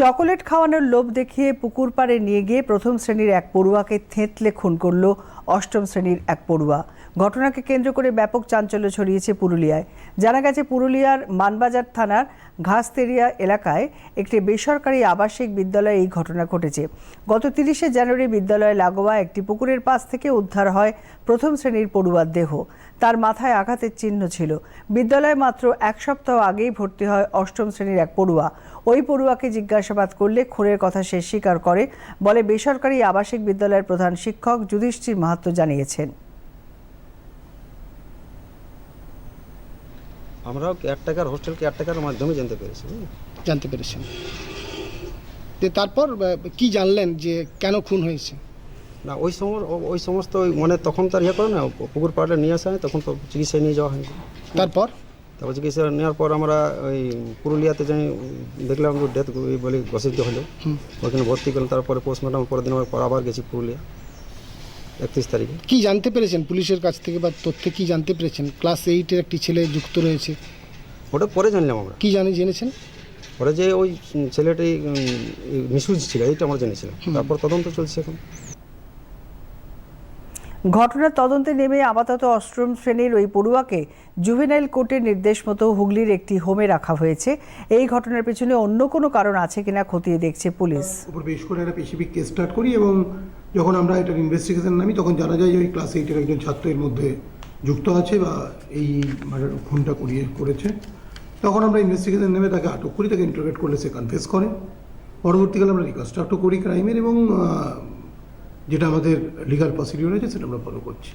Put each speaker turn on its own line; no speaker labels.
Chocolate খাওয়ানোর লোভ দেখিয়ে পুকুর পাড়ে নিয়ে গিয়ে প্রথম শ্রেণির এক পড়ুয়াকে থেঁতলে খুন করল অষ্টম শ্রেণির এক পড়ুয়া। ঘটনাকে কেন্দ্র করে ব্যাপক চাঞ্চল্য ছড়িয়েছে পুরুলিয়ায়। জানা গেছে, পুরুলিয়ার মানবাজার থানার ঘাসতেরিয়া এলাকায় একটি বেসরকারি আবাসিক বিদ্যালয়ে এই ঘটনা ঘটেছে। গত তিরিশে জানুয়ারি বিদ্যালয়ে লাগোয়া একটি পুকুরের পাশ থেকে উদ্ধার হয় প্রথম শ্রেণির পড়ুয়ার দেহ। তার মাথায় আঘাতের চিহ্ন ছিল। বিদ্যালয়ে মাত্র এক সপ্তাহ আগেই ভর্তি হয় অষ্টম শ্রেণির এক পড়ুয়া। ওই পড়ুয়াকে জিজ্ঞাসাবাদ করলে খুনের কথা সে স্বীকার করে বলে বেসরকারি আবাসিক বিদ্যালয়ের প্রধান শিক্ষক যুধিষ্ঠির মাহাত্ম জানিয়েছেন।
আমরাও কেয়ারটেকার হোস্টেল কেয়ারটেকারের মাধ্যমে জানতে পেরেছি
জানতে পেরেছেন যে তারপর কি জানলেন যে কেন খুন হয়েছে?
না ওই সময় ওই সমস্ত মানে তখন তার ইয়ে করে না পুকুর পাড়ে নিয়ে আসা হয় তখন তো চিকিৎসায় নিয়ে যাওয়া হয়নি।
তারপর?
তারপর চিকিৎসা নেওয়ার পর আমরা ওই পুরুলিয়াতে যাই দেখলাম ডেথ বলে ঘোষিত হলো। ওখানে ভর্তি করলাম তারপরে পোস্টমর্টম পরের দিন আমার পর আবার গেছি পুরুলিয়া। একত্রিশ তারিখে।
কী জানতে পেরেছেন পুলিশের কাছ থেকে বা তথ্যে কী জানতে পেরেছেন? ক্লাস এইটের একটি ছেলে যুক্ত রয়েছে।
ওটা পরে জানলাম আমরা।
কী জানে জেনেছেন?
পরে যে ওই ছেলেটি মিসুজ ছিল এইটা আমরা জেনেছিলাম। তারপর তদন্ত চলছে এখন।
ঘটনার তদন্তে নেমে আপাতত অষ্টম শ্রেণির ওই পড়ুয়াকে জুভেনাইল কোর্টের নির্দেশ মতো হুগলির একটি হোমে রাখা হয়েছে। এই ঘটনার পেছনে অন্য কোনো কারণ আছে কিনা খতিয়ে দেখছে পুলিশ।
উপর বেশ করে একটা স্পেসিফিক কেস স্টার্ট করি এবং যখন আমরা এটার ইনভেস্টিগেশন নামি, তখন জানা যায় ওই ক্লাস এইটের একজন ছাত্র এর মধ্যে যুক্ত আছে বা এই মার্ডার খুনটা করিয়ে, করেছে। তখন আমরা ইনভেস্টিগেশন নেমে তাকে আটক করি, তাকে ইন্টারোগেট করলে সে কনফেস করে। পরবর্তীকালে আমরা রিকনস্ট্রাক্টও করি ক্রাইমের এবং যেটা আমাদের লিগাল প্রসিডিওর রয়েছে সেটা আমরা ফলো করছি।